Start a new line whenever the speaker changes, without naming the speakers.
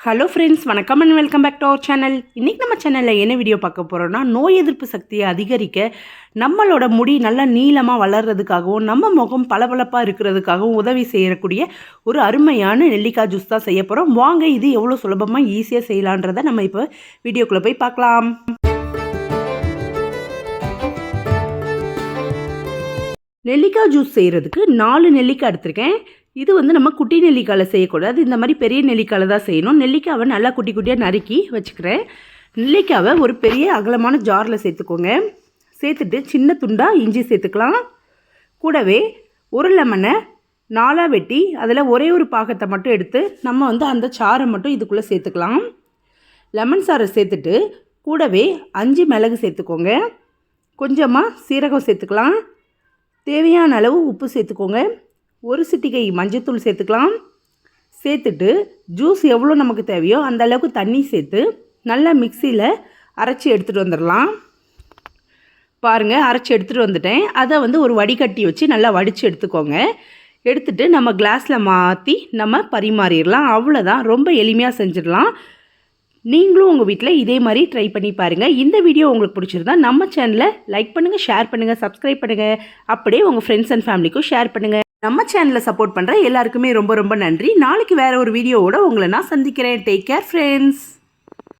Hello friends வணக்கம் and welcome back to our channel இன்றைக்கி நம்ம சேனலில் என்ன வீடியோ பார்க்க போகிறோம்னா நோய் எதிர்ப்பு சக்தியை அதிகரிக்க நம்மளோட முடி நல்லா நீளமாக வளர்கிறதுக்காகவும் நம்ம முகம் பளபளப்பாக இருக்கிறதுக்காகவும் உதவி செய்யக்கூடிய ஒரு அருமையான நெல்லிக்காய் ஜூஸ் தான் செய்ய போகிறோம் வாங்க இது எவ்வளோ சுலபமாக ஈஸியாக செய்யலான்றதை நம்ம இப்போ வீடியோக்குள்ளே போய் பார்க்கலாம். நெல்லிக்காய் ஜூஸ் செய்கிறதுக்கு நாலு நெல்லிக்காய் எடுத்திருக்கேன். இது வந்து நம்ம குட்டி நெல்லிக்காயில் செய்யக்கூடாது. இந்த மாதிரி பெரிய நெல்லிக்காயில் தான் செய்யணும். நெல்லிக்காவை நல்லா குட்டி குட்டியாக நறுக்கி வச்சுக்கிறேன். நெல்லிக்காவை ஒரு பெரிய அகலமான ஜாரில் சேர்த்துக்கோங்க. சேர்த்துட்டு சின்ன துண்டாக இஞ்சி சேர்த்துக்கலாம். கூடவே ஒரு லெமனை நாலாக வெட்டி அதில் ஒரே ஒரு பாகத்தை மட்டும் எடுத்து நம்ம வந்து அந்த சாறை மட்டும் இதுக்குள்ளே சேர்த்துக்கலாம். லெமன் சாறை சேர்த்துட்டு கூடவே அஞ்சு மிளகு சேர்த்துக்கோங்க. கொஞ்சமாக சீரகம் சேர்த்துக்கலாம். தேவையான அளவு உப்பு சேர்த்துக்கோங்க. ஒரு சிட்டிகை மஞ்சத்தூள் சேர்த்துக்கலாம். சேர்த்துட்டு ஜூஸ் எவ்வளோ நமக்கு தேவையோ அந்த அளவுக்கு தண்ணி சேர்த்து நல்லா மிக்சியில் அரைச்சி எடுத்துகிட்டு வந்துடலாம். பாருங்கள் அரைச்சி எடுத்துகிட்டு வந்துட்டேன். அதை வந்து ஒரு வடிகட்டி வச்சு நல்லா வடித்து எடுத்துக்கோங்க. எடுத்துட்டு நம்ம கிளாஸில் மாற்றி நம்ம பரிமாறிடலாம். அவ்வளோதான் ரொம்ப எளிமையாக செஞ்சிடலாம். நீங்களும் உங்கள் வீட்டில் இதே மாதிரி ட்ரை பண்ணி பாருங்கள் இந்த வீடியோ உங்களுக்கு பிடிச்சிருந்தா நம்ம சேனலை லைக் பண்ணுங்கள் ஷேர் பண்ணுங்கள் சப்ஸ்கிரைப் பண்ணுங்கள் அப்படியே உங்கள் ஃப்ரெண்ட்ஸ் அண்ட் ஃபேமிலிக்கும் ஷேர் பண்ணுங்கள் நம்ம சேனலை சப்போர்ட் பண்ணுற எல்லாருக்குமே ரொம்ப ரொம்ப நன்றி. நாளைக்கு வேறு ஒரு வீடியோவோட உங்களை நான் சந்திக்கிறேன். Take care friends